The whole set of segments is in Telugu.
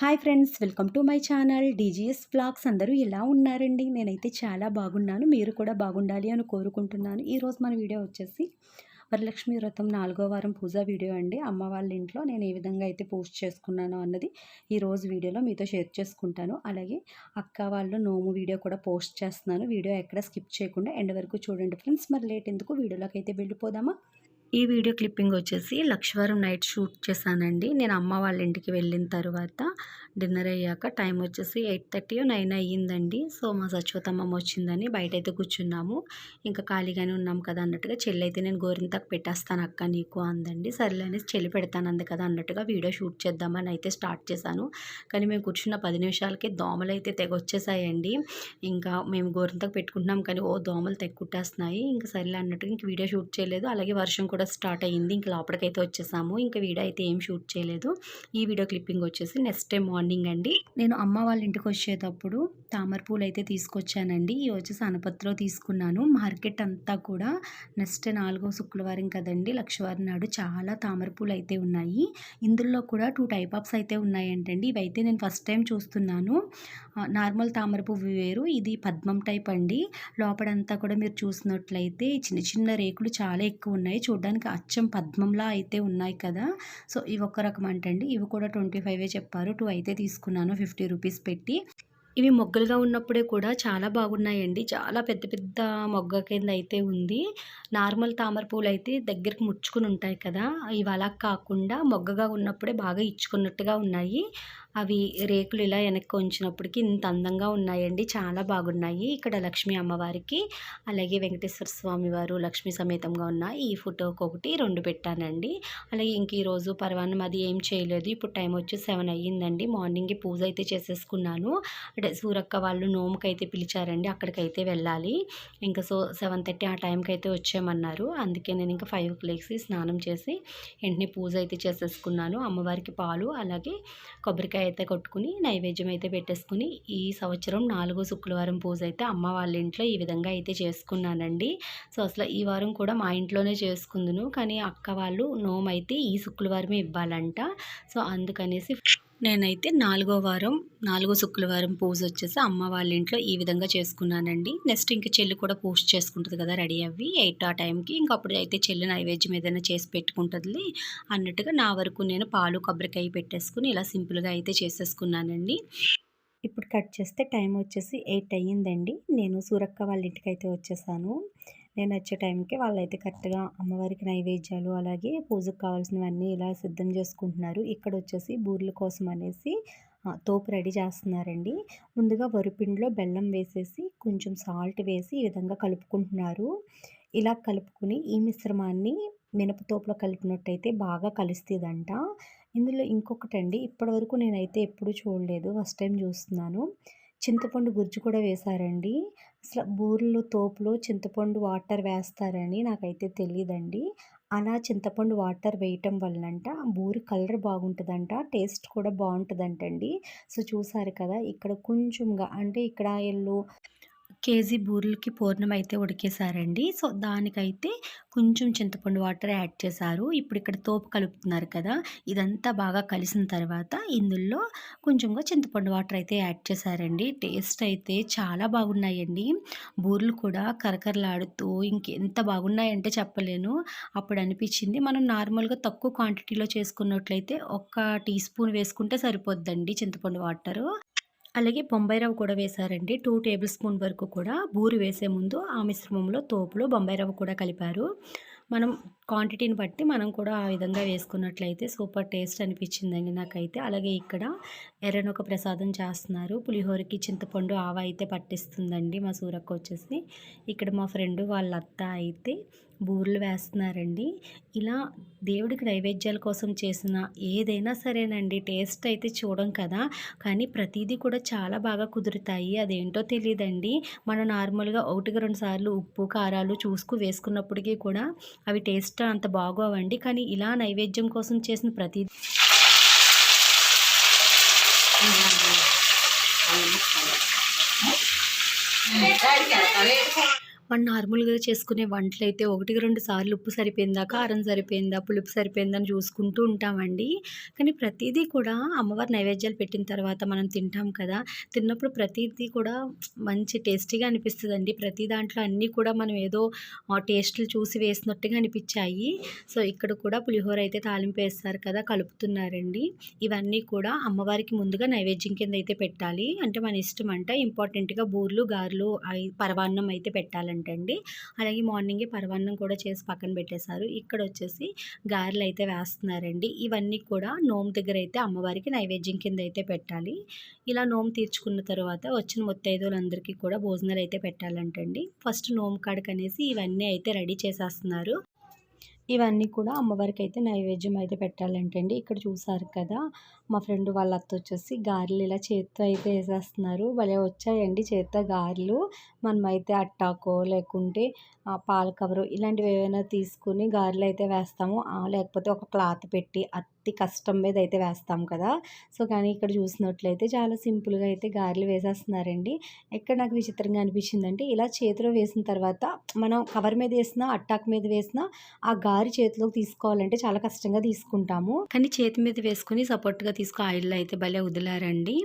Hi friends welcome to my channel. DGS blogs అందరూ ఎలా ఉన్నారండి? నేనైతే చాలా బాగున్నాను. మీరు కూడా బాగుండాలి అని కోరుకుంటున్నాను. ఈరోజు మన వీడియో వచ్చేసి వరలక్ష్మి వ్రతం నాలుగో వారం పూజ వీడియో అండి. అమ్మ వాళ్ళ ఇంట్లో నేను ఏ విధంగా అయితే పోస్ట్ చేసుకున్నాను అన్నది ఈ రోజు వీడియోలో మీతో షేర్ చేసుకుంటాను. అలాగే అక్క వాళ్ళు నోము వీడియో కూడా పోస్ట్ చేస్తున్నాను. వీడియో ఎక్కడ స్కిప్ చేయకుండా ఎండ్ వరకు చూడండి ఫ్రెండ్స్. మరి లేట్ ఎందుకు? వీడియోలోకి అయితే వెళ్ళిపోదామా? ఈ వీడియో క్లిప్పింగ్ వచ్చేసి లక్ష్వరం నైట్ షూట్ చేశానండి. నేను అమ్మ వాళ్ళ ఇంటికి వెళ్ళిన తర్వాత డిన్నర్ అయ్యాక టైం వచ్చేసి ఎయిట్ థర్టీ నైన్ అయ్యిందండి. సో మా సచోతమ్మమ్మ వచ్చిందని బయట అయితే కూర్చున్నాము. ఇంకా ఖాళీగానే ఉన్నాం కదా అన్నట్టుగా చెల్లి అయితే నేను గోరింతకు పెట్టేస్తాను అక్క నీకు అందండి. సర్లే అనేసి చెల్లి పెడతాను అంది కదా అన్నట్టుగా వీడియో షూట్ చేద్దామని అయితే స్టార్ట్ చేశాను. కానీ మేము కూర్చున్న పది నిమిషాలకే దోమలు అయితే తెగొచ్చేసాయండి ఇంకా మేము గోరింతకు పెట్టుకుంటున్నాం కానీ ఓ దోమలు తెగ్గుట్టేస్తున్నాయి ఇంకా సర్లే అన్నట్టుగా ఇంక వీడియో షూట్ చేయలేదు. అలాగే వర్షం కూడా స్టార్ట్ అయ్యింది. ఇంకా లోపలికైతే వచ్చేసాము. ఇంకా వీడియో అయితే ఏం షూట్ చేయలేదు. ఈ వీడియో క్లిప్పింగ్ వచ్చేసి నెక్స్ట్ డే మార్నింగ్ అండి. నేను అమ్మ వాళ్ళ ఇంటికి వచ్చేటప్పుడు తామర పూలు అయితే తీసుకొచ్చానండి. ఈ వచ్చేసి అనపత్రిలో తీసుకున్నాను. మార్కెట్ అంతా కూడా నెక్స్ట్ నాలుగో శుక్రవారం కదండి. లక్షవారం నాడు చాలా తామర పూలు అయితే ఉన్నాయి. ఇందులో కూడా టూ టైప్ ఆఫ్స్ అయితే ఉన్నాయంటండి. ఇవైతే నేను ఫస్ట్ టైం చూస్తున్నాను. నార్మల్ తామర పువ్వు వేరు. ఇది పద్మం టైప్ అండి. లోపడంతా కూడా మీరు చూసినట్లయితే చిన్న చిన్న రేకులు చాలా ఎక్కువ ఉన్నాయి. చూడడానికి అచ్చం పద్మంలా అయితే ఉన్నాయి కదా. సో ఇవి ఒక రకం అంటండి. ఇవి కూడా ట్వంటీ ఫైవే చెప్పారు. టూ అయితే తీసుకున్నాను. ఫిఫ్టీ రూపీస్ పెట్టి. ఇవి మొగ్గలుగా ఉన్నప్పుడే కూడా చాలా బాగున్నాయండి. చాలా పెద్ద పెద్ద మొగ్గ కింద అయితే ఉంది. నార్మల్ తామర పూలు అయితే దగ్గరికి ముచ్చుకుని ఉంటాయి కదా. ఇవి అలా కాకుండా మొగ్గగా ఉన్నప్పుడే బాగా ఇచ్చుకున్నట్టుగా ఉన్నాయి. అవి రేకులు ఇలా వెనక్కి ఉంచినప్పటికీ ఇంత అందంగా ఉన్నాయండి. చాలా బాగున్నాయి. ఇక్కడ లక్ష్మీ అమ్మవారికి అలాగే వెంకటేశ్వర స్వామి వారు లక్ష్మీ సమేతంగా ఉన్న ఈ ఫోటోకి ఒకటి రెండు పెట్టానండి. అలాగే ఇంక ఈరోజు పర్వాన్నం అది ఏం చేయలేదు. ఇప్పుడు టైం వచ్చి సెవెన్ అయ్యిందండి. మార్నింగ్ పూజ అయితే చేసేసుకున్నాను. అంటే సూరక్క వాళ్ళు నోముకైతే పిలిచారండి అక్కడికైతే వెళ్ళాలి. ఇంకా సో సెవెన్ థర్టీ ఆ టైంకి అయితే వచ్చామన్నారు. అందుకే నేను ఇంకా ఫైవ్కి లేచి స్నానం చేసి వెంటనే పూజ అయితే చేసేసుకున్నాను. అమ్మవారికి పాలు అలాగే కొబ్బరికాయ అయితే కొట్టుకుని నైవేద్యం అయితే పెట్టేసుకుని ఈ సంవత్సరం నాలుగో శుక్రవారం పూజ అయితే అమ్మ వాళ్ళ ఇంట్లో ఈ విధంగా అయితే చేసుకున్నానండి. సో అసలు ఈ వారం కూడా మా ఇంట్లోనే చేసుకుందును. కానీ అక్క వాళ్ళు నోమైతే ఈ శుక్రవారమే ఇవ్వాలంట. సో అందుకనేసి నేనైతే నాలుగో వారం నాలుగో శుక్రవారం పూజ వచ్చేసి అమ్మ వాళ్ళ ఇంట్లో ఈ విధంగా చేసుకున్నానండి. నెక్స్ట్ ఇంకా చెల్లి కూడా పూజ చేసుకుంటుంది కదా రెడీ అవి ఎయిట్ ఆ టైంకి ఇంకా అప్పుడు అయితే చెల్లి నైవేద్యం ఏదైనా చేసి పెట్టుకుంటుంది అన్నట్టుగా నా వరకు నేను పాలు కొబ్బరికాయ పెట్టేసుకుని ఇలా సింపుల్గా అయితే చేసేసుకున్నానండి. ఇప్పుడు కట్ చేస్తే టైం వచ్చేసి ఎయిట్ అయ్యిందండి. నేను సూరక్క వాళ్ళ ఇంటికి అయితే వచ్చేసాను. నేను వచ్చే టైంకి వాళ్ళైతే కరెక్ట్గా అమ్మవారికి నైవేద్యాలు అలాగే పూజకు కావాల్సినవన్నీ ఇలా సిద్ధం చేసుకుంటున్నారు. ఇక్కడ వచ్చేసి బూర్ల కోసం అనేసి తోపు రెడీ చేస్తున్నారండి. ముందుగా వరిపిండిలో బెల్లం వేసేసి కొంచెం సాల్ట్ వేసి ఈ విధంగా కలుపుకుంటున్నారు. ఇలా కలుపుకుని ఈ మిశ్రమాన్ని మినపతోపులో కలిపినట్టయితే బాగా కలుస్తుందంట. ఇందులో ఇంకొకటండి ఇప్పటివరకు నేనైతే ఎప్పుడూ చూడలేదు ఫస్ట్ టైం చూస్తున్నాను. చింతపండు గుజ్జు కూడా వేశారండి. అసలు బూరెలు తోపులో చింతపండు వాటర్ వేస్తారని నాకైతే తెలియదండి అలా చింతపండు వాటర్ వేయటం వలనంట బూరి కలర్ బాగుంటుందంట టేస్ట్ కూడా బాగుంటుందంటండి. సో చూసారు కదా ఇక్కడ కొంచెంగా అంటే ఇక్కడ ఎల్లో కేజీ బూరెలకి పూర్ణం అయితే ఉడికేశారండి. సో దానికైతే కొంచెం చింతపండు వాటర్ యాడ్ చేశారు. ఇప్పుడు ఇక్కడ తోపు కలుపుతున్నారు కదా ఇదంతా బాగా కలిసిన తర్వాత ఇందులో కొంచెంగా చింతపండు వాటర్ అయితే యాడ్ చేశారండి. టేస్ట్ అయితే చాలా బాగున్నాయండి. బూరెలు కూడా కరకరలాడుతూ ఇంకెంత బాగున్నాయంటే చెప్పలేను. అప్పుడు అనిపించింది. మనం నార్మల్గా తక్కువ క్వాంటిటీలో చేసుకున్నట్లయితే ఒక టీ స్పూన్ వేసుకుంటే సరిపోద్దండి చింతపండు వాటరు. అలాగే బొంబాయి రవ్వ కూడా వేశారండి. టూ టేబుల్ స్పూన్ వరకు కూడా బూరి వేసే ముందు ఆ మిశ్రమంలో తోపులో బొంబాయి రవ్వ కూడా కలిపారు. మనం క్వాంటిటీని బట్టి మనం కూడా ఆ విధంగా వేసుకున్నట్లయితే సూపర్ టేస్ట్ అనిపించిందండి నాకైతే. అలాగే ఇక్కడ ఎర్రనొక ప్రసాదం చేస్తున్నారు. పులిహోరకి చింతపండు ఆవ అయితే పట్టిస్తుందండి మా సూరక్క వచ్చేసి. ఇక్కడ మా ఫ్రెండ్ వాళ్ళ అత్త అయితే బూరెలు వేస్తున్నారండి. ఇలా దేవుడికి నైవేద్యాల కోసం చేసిన ఏదైనా సరేనండి టేస్ట్ అయితే చూడం కదా. కానీ ప్రతిదీ కూడా చాలా బాగా కుదురుతాయి. అదేంటో తెలియదండి మనం నార్మల్గా ఒకటికి రెండు సార్లు ఉప్పు కారాలు చూసుకు వేసుకున్నప్పటికీ కూడా అవి టేస్ట్ అంత బాగోవండి కానీ ఇలా నైవేద్యం కోసం చేసిన ప్రతి మనం నార్మల్గా చేసుకునే వంటలు అయితే ఒకటికి రెండు సార్లు ఉప్పు సరిపోయిందా కారం సరిపోయిందా పులుపు సరిపోయిందా అని చూసుకుంటూ ఉంటామండి. కానీ ప్రతిదీ కూడా అమ్మవారి నైవేద్యాలు పెట్టిన తర్వాత మనం తింటాం కదా తిన్నప్పుడు ప్రతిదీ కూడా మంచి టేస్టీగా అనిపిస్తుందండి. ప్రతి దాంట్లో అన్నీ కూడా మనం ఏదో టేస్ట్లు చూసి వేసినట్టుగా అనిపించాయి. సో ఇక్కడ కూడా పులిహోర అయితే తాలింపు వేస్తారు కదా కలుపుతున్నారండి. ఇవన్నీ కూడా అమ్మవారికి ముందుగా నైవేద్యం కింద అయితే పెట్టాలి. అంటే మన ఇష్టం అంట ఇంపార్టెంట్గా బూర్లు గారెలు పరవాన్నం అయితే పెట్టాలండి. అండి అలాగే మార్నింగే పరవాన్నం కూడా చేసి పక్కన పెట్టేశారు. ఇక్కడ వచ్చేసి గారెలు అయితే వేస్తున్నారండి. ఇవన్నీ కూడా నోము దగ్గర అయితే అమ్మవారికి నైవేద్యం కింద అయితే పెట్టాలి. ఇలా నోము తీర్చుకున్న తర్వాత వచ్చిన ముత్తైదువులందరికీ కూడా భోజనాలు అయితే పెట్టాలంటండి. ఫస్ట్ నోము కాడకనేసి ఇవన్నీ అయితే రెడీ చేసేస్తున్నారు. ఇవన్నీ కూడా అమ్మవారికి అయితే నైవేద్యం అయితే పెట్టాలంటండి. ఇక్కడ చూసారు కదా మా ఫ్రెండ్ వాళ్ళ అత్త వచ్చేసి గారెలు ఇలా చేత్తో అయితే వేసేస్తున్నారు. భలే వచ్చాయండి చేత్తో గారెలు. మనమైతే అట్టాకో లేకుంటే పాల కవరు ఇలాంటివి ఏవైనా తీసుకుని గారెలు అయితే వేస్తాము. లేకపోతే ఒక క్లాత్ పెట్టి అతి కష్టం మీద అయితే వేస్తాం కదా. సో కానీ ఇక్కడ చూసినట్లయితే చాలా సింపుల్గా అయితే గారెలు వేసేస్తున్నారండి. ఎక్కడ నాకు విచిత్రంగా అనిపించిందంటే ఇలా చేతిలో వేసిన తర్వాత మనం కవర్ మీద వేసినా అట్టాక్ మీద వేసినా ఆ గారి చేతిలోకి తీసుకోవాలంటే చాలా కష్టంగా తీసుకుంటాము. కానీ చేతి మీద వేసుకుని సపోర్ట్గా తీసుకో ఆయిల్లో అయితే భలే వదిలారండి.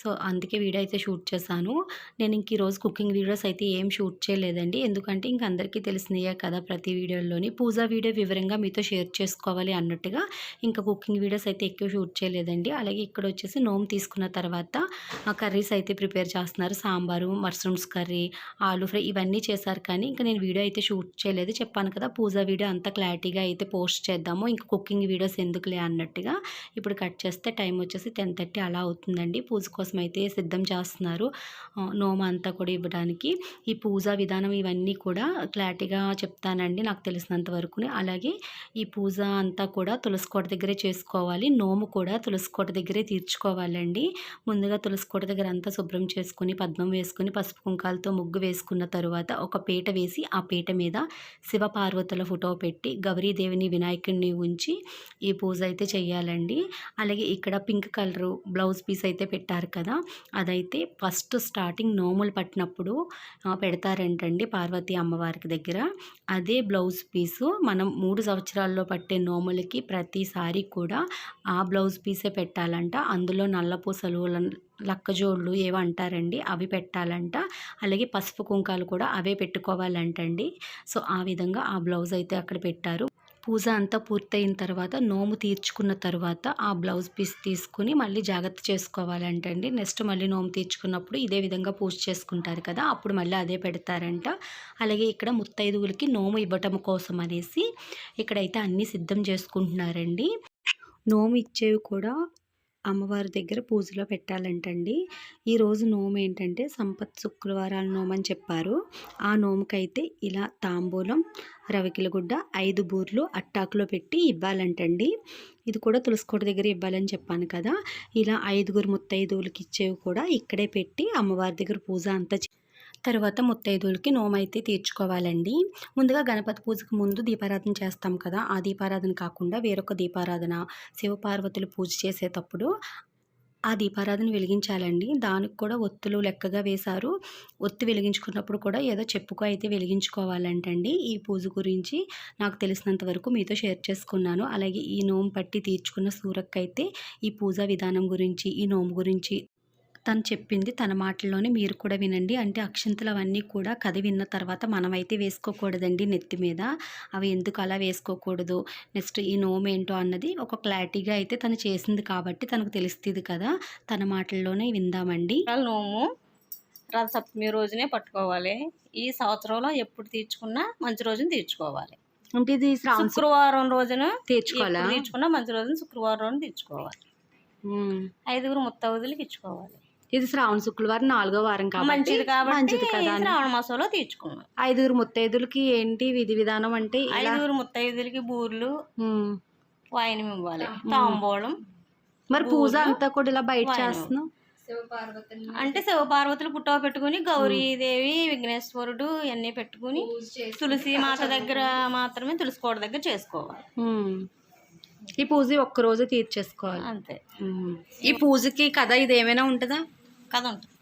సో అందుకే వీడియో అయితే షూట్ చేశాను. నేను ఇంక ఈరోజు కుకింగ్ వీడియోస్ అయితే ఏం షూట్ చేయలేదండి. ఎందుకంటే ఇంక అందరికీ తెలిసినయే కదా ప్రతి వీడియోలోని. పూజా వీడియో వివరంగా మీతో షేర్ చేసుకోవాలి అన్నట్టుగా ఇంకా కుకింగ్ వీడియోస్ అయితే ఎక్కువ షూట్ చేయలేదండి. అలాగే ఇక్కడ వచ్చేసి నోమ్ తీసుకున్న తర్వాత ఆ కర్రీస్ అయితే ప్రిపేర్ చేస్తున్నారు. సాంబారు మష్రూమ్స్ కర్రీ ఆలు ఫ్రై ఇవన్నీ చేశారు. కానీ ఇంకా నేను వీడియో అయితే షూట్ చేయలేదు. చెప్పాను కదా పూజా వీడియో అంత క్లారిటీగా అయితే పోస్ట్ చేద్దాము. ఇంకా కుకింగ్ వీడియోస్ ఎందుకులే అన్నట్టుగా ఇప్పుడు కట్ చేస్తే టైం వచ్చేసి టెన్ థర్టీ అలా అవుతుందండి. పూజ కోసం అయితే సిద్ధం చేస్తున్నారు. నోమ అంతా కూడా ఇవ్వడానికి. ఈ పూజా విధానం ఇవన్నీ కూడా క్లారిటీగా చెప్తానండి నాకు తెలిసినంత వరకు అలాగే ఈ పూజ అంతా కూడా తులసికోట దగ్గరే చేసుకోవాలి. నోము కూడా తులసికోట దగ్గరే తీర్చుకోవాలండి. ముందుగా తులసికోట దగ్గర అంతా శుభ్రం చేసుకుని పద్మం వేసుకుని పసుపు కుంకాలతో ముగ్గు వేసుకున్న తరువాత ఒక పీట వేసి ఆ పీట మీద శివ పార్వతుల ఫోటో పెట్టి గౌరీదేవిని వినాయకుడిని ఉంచి ఈ పూజ అయితే చేయాలండి అలాగే ఇక్కడ ఇక్కడ పింక్ కలరు బ్లౌజ్ పీస్ అయితే పెట్టారు కదా. అదైతే ఫస్ట్ స్టార్టింగ్ నోములు పట్టినప్పుడు పెడతారంటండి పార్వతీ అమ్మవారికి దగ్గర. అదే బ్లౌజ్ పీసు మనం మూడు సంవత్సరాల్లో పట్టే నోములకి ప్రతిసారి కూడా ఆ బ్లౌజ్ పీసే పెట్టాలంట. అందులో నల్లపూసలు లక్కజోళ్ళు ఏవో అంటారండి అవి పెట్టాలంట. అలాగే పసుపు కుంకాలు కూడా అవే పెట్టుకోవాలంటండి. సో ఆ విధంగా ఆ బ్లౌజ్ అయితే అక్కడ పెట్టారు. పూజ అంతా పూర్తయిన తర్వాత నోము తీర్చుకున్న తర్వాత ఆ బ్లౌజ్ పీస్ తీసుకుని మళ్ళీ జాగ్రత్త చేసుకోవాలంటండి. నెక్స్ట్ మళ్ళీ నోము తీర్చుకున్నప్పుడు ఇదే విధంగా పూజ చేసుకుంటారు కదా అప్పుడు మళ్ళీ అదే పెడతారంట. అలాగే ఇక్కడ ముత్తైదువులకి నోము ఇవ్వటం కోసం అనేసి ఇక్కడైతే అన్నీ సిద్ధం చేసుకుంటున్నారండి. నోము ఇచ్చేవి కూడా అమ్మవారి దగ్గర పూజలో పెట్టాలంటండి. ఈరోజు నోము ఏంటంటే సంపత్ శుక్రవారాల నోము అని చెప్పారు. ఆ నోముకైతే ఇలా తాంబూలం రవికిలగుడ్డ ఐదు బూర్లు అట్టాకులో పెట్టి ఇవ్వాలంటండి. ఇది కూడా తులసికోట దగ్గర ఇవ్వాలని చెప్పాను కదా. ఇలా ఐదుగురు ముత్తైదువులకి ఇచ్చేవి కూడా ఇక్కడే పెట్టి అమ్మవారి దగ్గర పూజ అంతా తర్వాత ముత్తైదువులకి నోమైతే తీర్చుకోవాలండి. ముందుగా గణపతి పూజకు ముందు దీపారాధన చేస్తాం కదా ఆ దీపారాధన కాకుండా వేరొక దీపారాధన శివపార్వతులు పూజ చేసేటప్పుడు ఆ దీపారాధన వెలిగించాలండి. దానికి కూడా ఒత్తులు లెక్కగా వేశారు. ఒత్తి వెలిగించుకున్నప్పుడు కూడా ఏదో చెప్పుకో అయితే వెలిగించుకోవాలంటండి. ఈ పూజ గురించి నాకు తెలిసినంత వరకు మీతో షేర్ చేసుకున్నాను. అలాగే ఈ నోము పట్టి తీర్చుకున్న సూరక్కైతే ఈ పూజా విధానం గురించి ఈ నోము గురించి తను చెప్పింది తన మాటల్లోనే మీరు కూడా వినండి. అంటే అక్షంతలు అవన్నీ కూడా కథ విన్న తర్వాత మనమైతే వేసుకోకూడదండి నెత్తి మీద. అవి ఎందుకు అలా వేసుకోకూడదు? నెక్స్ట్ ఈ నోమ్ ఏంటో అన్నది ఒక క్లారిటీగా అయితే తను చేసింది కాబట్టి తనకు తెలుస్తుంది కదా. తన మాటల్లోనే విందామండి. నోము రథసప్తమి రోజునే పట్టుకోవాలి. ఈ సంవత్సరంలో ఎప్పుడు తీర్చుకున్నా మంచి రోజున తీర్చుకోవాలి. అంటే ఇది శుక్రవారం రోజున తీర్చుకోవాలా? తీర్చుకున్నా మంచి రోజున శుక్రవారం రోజున తీర్చుకోవాలి. ఐదుగురు ముత్తవదులకి ఇచ్చుకోవాలి. ఇది శ్రావణ శుక్రవారం నాలుగో వారం కాబట్టి మంచిది కాబట్టి మంచిది కదా. శ్రావణ మాసంలో తీర్చుకున్నాం ఐదుగురు ముత్తైదులకి ఏంటి విధి విధానం అంటే ఐదుగురు ముత్తైదులకి బూర్లు. వాయినం ఇవ్వాలి తాంబూలం మరి పూజ అంతా కూడా ఇలా బయట. చేస్తున్నాం అంటే శివపార్వతులు పుట్టవ పెట్టుకుని గౌరీదేవి విఘ్నేశ్వరుడు ఇవన్నీ పెట్టుకుని తులసి మాత దగ్గర మాత్రమే తులసి కోట దగ్గర చేసుకోవాలి. ఈ పూజ ఒక్క రోజు తీర్చేసుకోవాలి అంతే. ఈ పూజకి కథ ఇది ఏమైనా ఉంటుందా కథ ఉంటుంది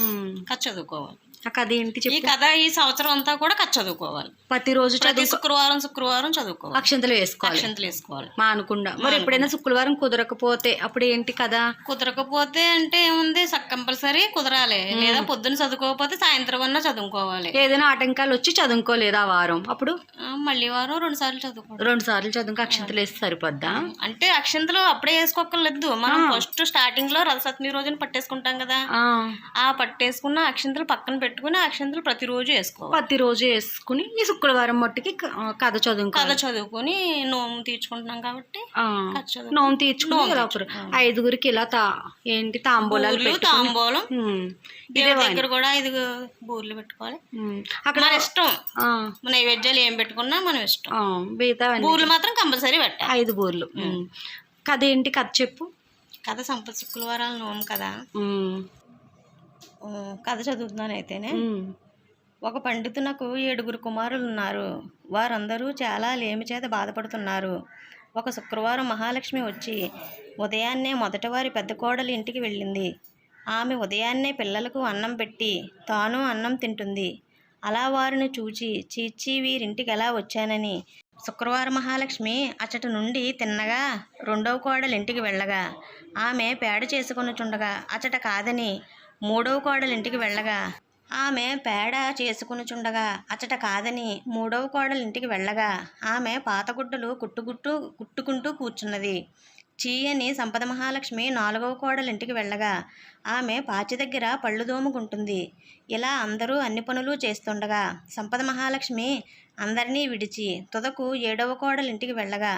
ఉమ్. కథ చదువుకోవాలి ఆ కథ ఏంటి ఈ చెప్పు. కథ ఈ సంవత్సరం అంతా కూడా కథ చదువుకోవాలి. ప్రతిరోజు ప్రతి చదువు శుక్రవారం శుక్రవారం చదువుకోవాలి. అక్షంతలు వేసుకోవాలి. అక్షంతలు వేసుకోవాలి. మానుకుండా మరి ఎప్పుడైనా శుక్రవారం కుదరకపోతే అప్పుడు ఏంటి కదా కుదరకపోతే అంటే ఏముంది? కంపల్సరీ కుదరాలి. లేదా పొద్దున్న చదువుకోకపోతే సాయంత్రం అన్నా చదువుకోవాలి. ఏదైనా ఆటంకాలు వచ్చి చదువుకోలేదు ఆ వారం? అప్పుడు? ఆ, మళ్ళీ వారం రెండు సార్లు చదువుకోవాలి. రెండు సార్లు చదువుకు అక్షంతలు వేస్తే సరిపోద్దా? అంటే అక్షంతలు అప్పుడే వేసుకోకర్లేదు మనం ఫస్ట్ స్టార్టింగ్లో రథసప్తమి రోజున పట్టేసుకుంటాం కదా. ఆ, ఆ పట్టేసుకున్న అక్షంతలు పక్కన పెట్టుకుని ఆ అక్షంతలు ప్రతిరోజు వేసుకోవాలి. ప్రతిరోజు వేసుకుని ఈ శుక్రవారం మట్టుకి కథ చదువుకో కథ చదువుకొని నోము తీర్చుకుంటున్నాం కాబట్టి చదువు నోము తీర్చుకుని ఐదుగురికి ఇలా తా ఏంటి తాంబూలాలు పెట్టుకుని తాంబూలం. దేవుడి దగ్గర కూడా ఐదు బూర్లు పెట్టుకోవాలి. అక్కడ మన ఇష్టం. నైవేద్యాలు ఏం పెట్టుకున్నా మనం ఇష్టం. మిగతా బూర్లు మాత్రం కంపల్సరీ పెట్టాలి. ఐదు బూర్లు. కథ ఏంటి? కథ చెప్పు. కథ సంపద శుక్రవారాలు నోము కదా. కథ చదువుతున్నాను అయితేనే ఒక పండితునకు ఏడుగురు కుమారులు ఉన్నారు వారందరూ చాలా లేమి చేత బాధపడుతున్నారు. ఒక శుక్రవారం మహాలక్ష్మి వచ్చి ఉదయాన్నే మొదటివారి పెద్ద కోడలి ఇంటికి వెళ్ళింది. ఆమె ఉదయాన్నే పిల్లలకు అన్నం పెట్టి తాను అన్నం తింటుంది. అలా వారిని చూచి చీచి వీరింటికి ఎలా వచ్చానని. శుక్రవారం మహాలక్ష్మి అచ్చట నుండి తిన్నగా రెండవ కోడలి ఇంటికి వెళ్ళగా ఆమె పేడ చేసుకొనుచుండగా అచ్చట కాదని మూడవ కోడలింటికి వెళ్ళగా. ఆమె పేడ చేసుకునుచుండగా అచ్చట కాదని మూడవ కోడలు ఇంటికి వెళ్ళగా. ఆమె పాతగుడ్డలు కుట్టుగుట్టు కుట్టుకుంటూ కూర్చున్నది. చీయని సంపద మహాలక్ష్మి నాలుగవ కోడలింటికి వెళ్ళగా. ఆమె పాచి దగ్గర పళ్ళు దోముకుంటుంది. ఇలా అందరూ అన్ని పనులు చేస్తుండగా సంపద మహాలక్ష్మి అందరినీ విడిచి తుదకు ఏడవ కోడలి ఇంటికి వెళ్ళగా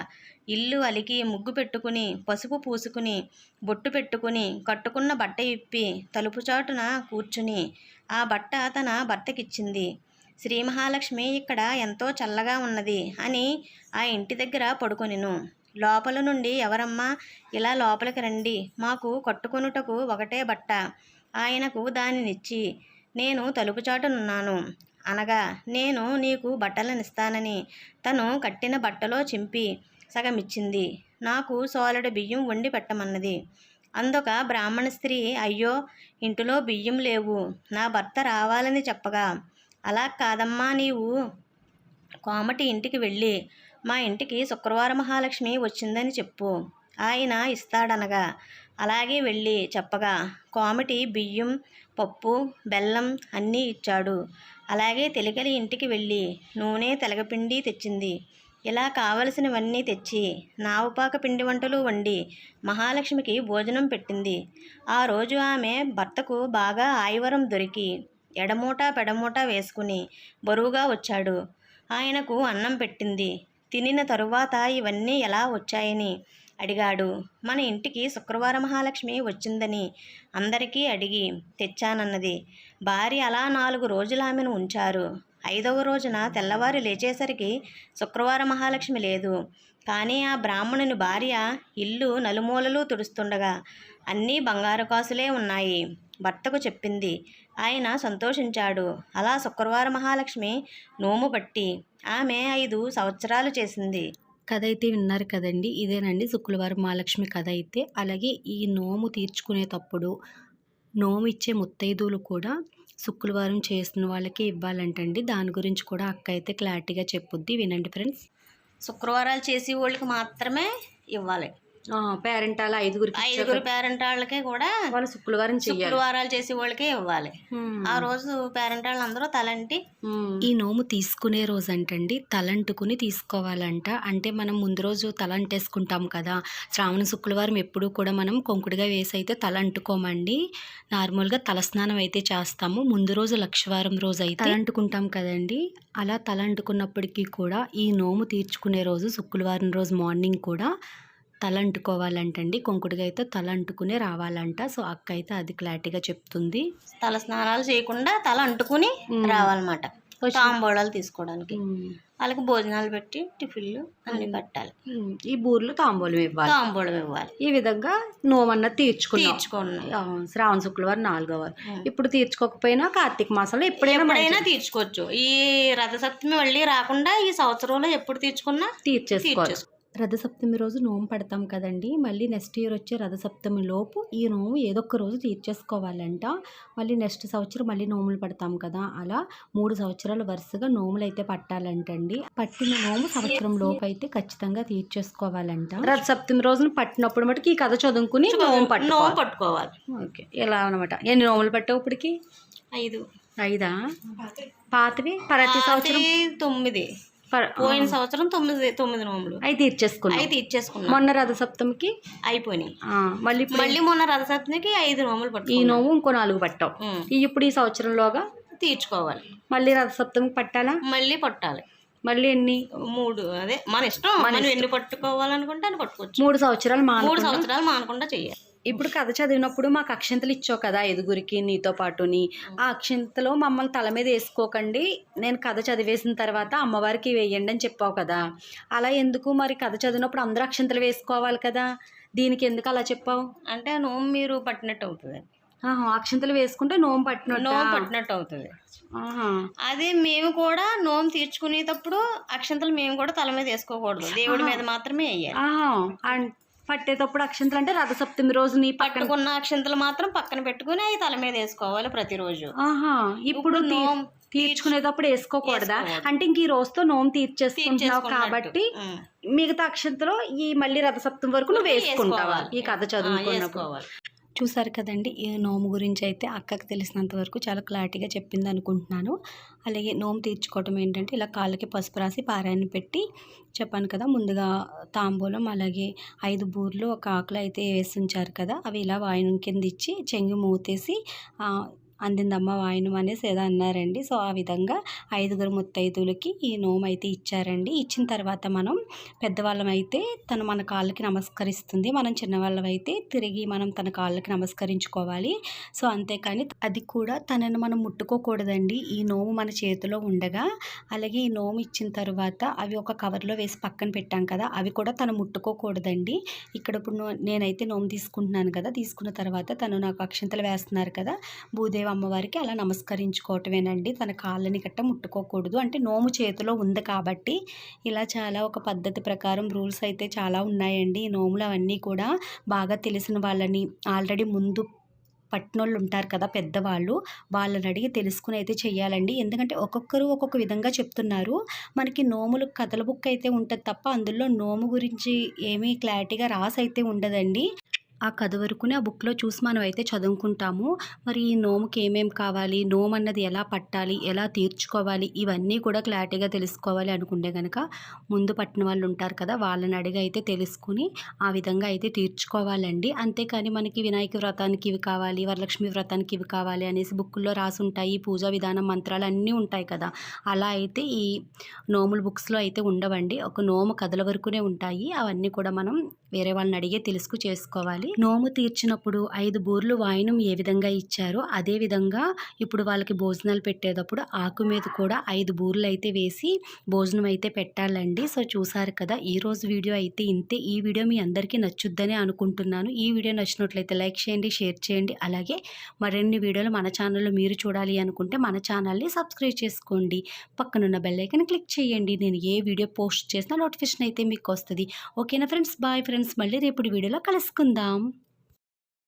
ఇల్లు అలికి ముగ్గు పెట్టుకుని పసుపు పూసుకుని బొట్టు పెట్టుకుని కట్టుకున్న బట్ట ఇప్పి తలుపు చాటున కూర్చుని ఆ బట్ట తన భర్తకిచ్చింది. శ్రీ మహాలక్ష్మి ఇక్కడ ఎంతో చల్లగా ఉన్నది అని ఆ ఇంటి దగ్గర పడుకొనిను. లోపల నుండి ఎవరమ్మా ఇలా లోపలికి రండి మాకు కట్టుకొనుటకు ఒకటే బట్ట ఆయనకు దానినిచ్చి నేను తలుపు చాటునున్నాను. అనగా నేను నీకు బట్టలనిస్తానని తను కట్టిన బట్టలో చింపి సగమిచ్చింది. నాకు సోలడు బియ్యం వండి పెట్టమన్నది. అందొక బ్రాహ్మణ స్త్రీ అయ్యో ఇంటిలో బియ్యం లేవు. నా భర్త రావాలని చెప్పగా అలా కాదమ్మా నీవు. కోమటి ఇంటికి వెళ్ళి మా ఇంటికి శుక్రవారం మహాలక్ష్మి వచ్చిందని చెప్పు. ఆయన ఇస్తాడనగా అలాగే వెళ్ళి చెప్పగా కోమటి బియ్యం పప్పు బెల్లం అన్నీ ఇచ్చాడు. అలాగే తెలికలి ఇంటికి వెళ్ళి నూనె తెలగపిండి తెచ్చింది. ఇలా కావలసినవన్నీ తెచ్చి నావుపాక పిండి వంటలు వండి మహాలక్ష్మికి భోజనం పెట్టింది. ఆ రోజు ఆమె భర్తకు బాగా ఆయివరం దొరికి ఎడమూట పెడమూట వేసుకుని బరువుగా వచ్చాడు. ఆయనకు అన్నం పెట్టింది. తినిన తరువాత ఇవన్నీ ఎలా వచ్చాయని అడిగాడు. మన ఇంటికి శుక్రవార మహాలక్ష్మి వచ్చిందని అందరికీ అడిగి తెచ్చానన్నది. భార్య అలా నాలుగు రోజులు ఆమెను ఉంచారు. ఐదవ రోజున తెల్లవారు లేచేసరికి శుక్రవార మహాలక్ష్మి లేదు. కానీ ఆ బ్రాహ్మణుని భార్య ఇల్లు నలుమూలలు తుడుస్తుండగా అన్నీ బంగారు కాసులే ఉన్నాయి భర్తకు చెప్పింది. ఆయన సంతోషించాడు. అలా శుక్రవార మహాలక్ష్మి నోము పట్టి ఆమె ఐదు సంవత్సరాలు చేసింది. కథ అయితే విన్నారు కదండి. ఇదేనండి శుక్రవారం మహాలక్ష్మి కథ అయితే. అలాగే ఈ నోము తీర్చుకునేటప్పుడు నోము ఇచ్చే ముత్తైదువులు కూడా శుక్రవారం చేసిన వాళ్ళకి ఇవ్వాలంటండి. దాని గురించి కూడా అక్క అయితే క్లారిటీగా చెప్పుద్ది. వినండి ఫ్రెండ్స్. శుక్రవారాలు చేసే వాళ్ళకి మాత్రమే ఇవ్వాలి. పేరెంటాల ఐదుగురికి ఐదుగురు పేరెంట్ వాళ్ళకి కూడా వాళ్ళు శుక్రవారం శుక్రవారాలు చేసే వాళ్ళకే ఇవ్వాలి. ఆ రోజు పేరెంట్ వాళ్ళందరూ తలంటి ఈ నోము తీసుకునే రోజు అంటండి తలంటుకుని తీసుకోవాలంట. అంటే మనం ముందు రోజు తలంటేసుకుంటాం కదా. శ్రావణ శుక్రవారం ఎప్పుడు కూడా మనం కొంకుడుగా వేసి అయితే తల అంటుకోమండి నార్మల్గా తలస్నానం అయితే చేస్తాము. ముందు రోజు లక్షవారం రోజు అయితే తల అంటుకుంటాం కదండి. అలా తల అంటుకున్నప్పటికీ కూడా ఈ నోము తీర్చుకునే రోజు శుక్రవారం రోజు మార్నింగ్ కూడా తల అంటుకోవాలంటండి కొంకుడుగా అయితే తల అంటుకునే రావాలంట. సో అక్క అయితే అది క్లారిటీగా చెప్తుంది. తల స్నానాలు చేయకుండా తల అంటుకుని. రావాలన్నమాట. తాంబూలాలు తీసుకోవడానికి. వాళ్ళకి భోజనాలు పెట్టి టిఫిన్లు అన్ని పెట్టాలి. ఈ బూర్లు తాంబూలం ఇవ్వాలి. తాంబూలం ఇవ్వాలి. ఈ విధంగా నోమన్న తీర్చుకున్నాం తీర్చుకోండి శ్రావణ శుక్రవారం నాలుగో వారం. ఇప్పుడు తీర్చుకోకపోయినా కార్తీక మాసంలో ఎప్పుడైనా తీర్చుకోవచ్చు. ఈ రథసప్తమి మళ్ళీ రాకుండా ఈ సంవత్సరంలో ఎప్పుడు తీర్చుకున్నా తీర్చేసుకోవాలి. తీర్చేసుకో రథసప్తమి రోజు నోము పడతాం కదండి. మళ్ళీ నెక్స్ట్ ఇయర్ వచ్చే రథసప్తమి లోపు ఈ నోము ఏదో ఒక రోజు తీర్చేసుకోవాలంట. మళ్ళీ నెక్స్ట్ సంవత్సరం మళ్ళీ నోములు పడతాం కదా. అలా మూడు సంవత్సరాలు వరుసగా నోములు అయితే పట్టాలంటండి. పట్టిన నోము సంవత్సరం లోపు అయితే ఖచ్చితంగా తీర్చేసుకోవాలంట. రథసప్తమి రోజున పట్టినప్పుడు మటుకు ఈ కథ చదువుకుని నోము పట్టు నోము పట్టుకోవాలి. ఓకే. ఇలా అనమాట ఎన్ని నోములు పట్టావు ఇప్పటికి? ఐదు. ఐదా? పాతవి. ప్రతి సంవత్సరం? తొమ్మిది. పోయిన సంవత్సరం తొమ్మిది తొమ్మిది నోములు అవి తీర్చేసుకున్నాం. అయితే ఇచ్చేసుకున్నాం మొన్న రథసప్తమికి? అయిపోయినాయి. ఆ, మళ్ళీ మళ్ళీ మొన్న రథసప్తమికి ఐదు నోములు ఈ పట్టుకున్నాం. నోము ఇంకో నాలుగు పట్టాం. ఈ ఇప్పుడు ఈ సంవత్సరంలోగా? తీర్చుకోవాలి. మళ్ళీ రథసప్తమికి పట్టాలా? మళ్ళీ పట్టాలి. మళ్ళీ ఎన్ని? మూడు అదే మన ఇష్టం. మనం ఎన్ని పట్టుకోవాలనుకుంటే అని పట్టుకోవచ్చు. మూడు సంవత్సరాలు మూడు సంవత్సరాలు మానకుండా చెయ్యాలి. ఇప్పుడు కథ చదివినప్పుడు మాకు అక్షంతలు ఇచ్చావు కదా ఎదుగురికి నీతో పాటుని. ఆ అక్షంతలో మమ్మల్ని తల మీద వేసుకోకండి. నేను కథ చదివేసిన తర్వాత అమ్మవారికి వేయండి అని చెప్పావు కదా. అలా ఎందుకు మరి కథ చదివినప్పుడు అందరూ అక్షంతలు వేసుకోవాలి కదా? దీనికి ఎందుకు అలా చెప్పావు? అంటే ఆ నోము మీరు పట్టినట్టు అవుతుంది. అక్షంతలు వేసుకుంటే నోము పట్టినట్టు? నోము పట్టినట్టు అవుతుంది. అదే మేము కూడా నోము తీర్చుకునేటప్పుడు అక్షంతలు మేము కూడా తల మీద వేసుకోకూడదు. దేవుడి మీద మాత్రమే వేయాలి. పట్టేటప్పుడు అక్షంతలు అంటే రథసప్తమి రోజు నీ పక్కన పట్టుకున్న అక్షంతలు మాత్రం పక్కన పెట్టుకుని అవి తల మీద వేసుకోవాలి ప్రతిరోజు ఆహా ఇప్పుడు తీర్చుకునేటప్పుడు వేసుకోకూడదా. అంటే ఇంక ఈ రోజుతో నోము తీర్చేసుకుంటున్నావు. కాబట్టి. మిగతా అక్షంతలో ఈ మళ్ళీ రథసప్తమి వరకు నువ్వు వేసుకుంటావా. ఈ కథ వేసుకోవాలి చూసారు కదండి ఈ నోము గురించి అయితే అక్కకి తెలిసినంత వరకు చాలా క్లారిటీగా చెప్పింది అనుకుంటున్నాను. అలాగే నోము తీర్చుకోవటం ఏంటంటే ఇలా కాళ్ళకి పసుపు రాసి పారాయణ పెట్టి చెప్పాను కదా ముందుగా తాంబూలం అలాగే ఐదు బూర్లు ఒక ఆకులు అయితే వేసి ఉంచారు కదా అవి ఇలా వాయనం కింద ఇచ్చి చెంగు మూతేసి అందిందమ్మ వాయినం అనేసి ఏదో అన్నారండి. సో ఆ విధంగా ఐదుగురు ముత్తైదులకి ఈ నోము అయితే ఇచ్చారండి. ఇచ్చిన తర్వాత మనం పెద్దవాళ్ళం అయితే తను మన కాళ్ళకి నమస్కరిస్తుంది. మనం చిన్నవాళ్ళం అయితే తిరిగి మనం తన కాళ్ళకి నమస్కరించుకోవాలి. సో అంతేకాని అది కూడా తనను మనం ముట్టుకోకూడదండి. ఈ నోము మన చేతిలో ఉండగా అలాగే ఈ నోము ఇచ్చిన తర్వాత అవి ఒక కవర్లో వేసి పక్కన పెట్టాం కదా అవి కూడా తను ముట్టుకోకూడదండి. ఇక్కడ ఇప్పుడు నో- నేనైతే నోము తీసుకుంటున్నాను కదా తీసుకున్న తర్వాత తను నాకు అక్షంతలు వేస్తున్నారు కదా భూదేవి అమ్మవారికి అలా నమస్కరించుకోవటమేనండి. తన కాళ్ళని గట్ట ముట్టుకోకూడదు. అంటే నోము చేతిలో ఉంది కాబట్టి ఇలా చాలా ఒక పద్ధతి ప్రకారం రూల్స్ అయితే చాలా ఉన్నాయండి. ఈ నోములు అవన్నీ కూడా బాగా తెలిసిన వాళ్ళని ఆల్రెడీ ముందు పట్టినోళ్ళు ఉంటారు కదా పెద్దవాళ్ళు వాళ్ళని అడిగి తెలుసుకుని అయితే చేయాలండి ఎందుకంటే ఒక్కొక్కరు ఒక్కొక్క విధంగా చెప్తున్నారు. మనకి నోములు కథల బుక్ అయితే ఉంటుంది తప్ప అందులో నోము గురించి ఏమీ క్లారిటీగా రాసి అయితే ఉండదండి. ఆ కథ వరకునే ఆ బుక్లో చూసి మనం అయితే చదువుకుంటాము. మరి ఈ నోముకి ఏమేమి కావాలి? నోము అన్నది ఎలా పట్టాలి? ఎలా తీర్చుకోవాలి? ఇవన్నీ కూడా క్లారిటీగా తెలుసుకోవాలి అనుకుంటే కనుక ముందు పట్టిన వాళ్ళు ఉంటారు కదా వాళ్ళని అడిగి అయితే తెలుసుకుని ఆ విధంగా అయితే తీర్చుకోవాలండి. అంతేకాని మనకి వినాయక వ్రతానికి ఇవి కావాలి వరలక్ష్మి వ్రతానికి ఇవి కావాలి అనేసి బుక్కుల్లో రాసి ఉంటాయి. పూజా విధానం మంత్రాలు అన్నీ ఉంటాయి కదా. అలా అయితే ఈ నోముల బుక్స్లో అయితే ఉండవండి. ఒక నోము కథల వరకునే ఉంటాయి. అవన్నీ కూడా మనం వేరే వాళ్ళని అడిగే తెలుసుకు చేసుకోవాలి. నోము తీర్చినప్పుడు ఐదు బూర్లు వాయినం ఏ విధంగా ఇచ్చారో అదే విధంగా ఇప్పుడు వాళ్ళకి భోజనాలు పెట్టేటప్పుడు ఆకు మీద కూడా ఐదు బూర్లు అయితే వేసి భోజనం అయితే పెట్టాలండి. సో చూసారు కదా ఈరోజు వీడియో అయితే ఇంతే. ఈ వీడియో మీ అందరికీ నచ్చుద్దని అనుకుంటున్నాను. ఈ వీడియో నచ్చినట్లయితే లైక్ చేయండి షేర్ చేయండి. అలాగే మరిన్ని వీడియోలు మన ఛానల్లో మీరు చూడాలి అనుకుంటే మన ఛానల్ని సబ్స్క్రైబ్ చేసుకోండి. పక్కనున్న బెల్లైకన్ క్లిక్ చేయండి. నేను ఏ వీడియో పోస్ట్ చేసినా నోటిఫికేషన్ అయితే మీకు వస్తుంది. ఓకేనా ఫ్రెండ్స్? Bye friends. మళ్ళీ రేపు వీడియోలో కలుసుకుందాం.